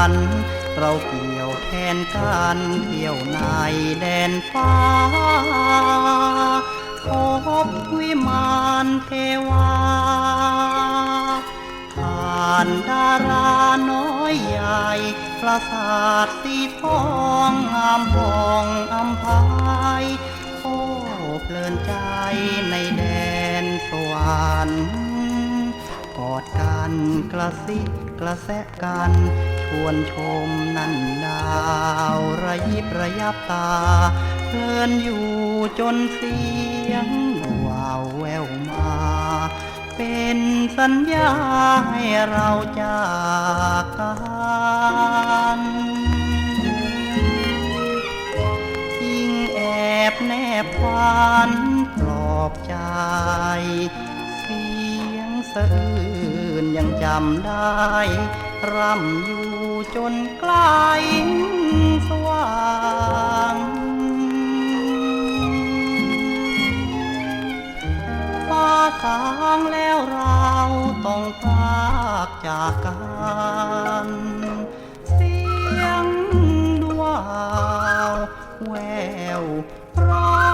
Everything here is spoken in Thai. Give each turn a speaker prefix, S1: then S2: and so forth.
S1: ฝัน เราเกี่ยวแขนกันเที่ยวในแดนฟ้าพบวิมานเทวาผ่านดาราน้อยใหญ่ปราสาทสีทองงามพองอำพายโอ้เพลินใจในแดนสวรรค์กอดกันกระซิบกระแซะกัน ชวนชมนันดาวระยิบระยับตา เพลินอยู่จนเสียงวาวแววมา เป็นสัญญาให้เราจากกันยิ่งแอบแนบฝันปลอบใจเสีย สะอื้นยังจำได้ ร่ำอยู่จนใกล้สว่างฟ้าสางแล้วเราต้องพากจากกันเสียงดวาวแววร้อ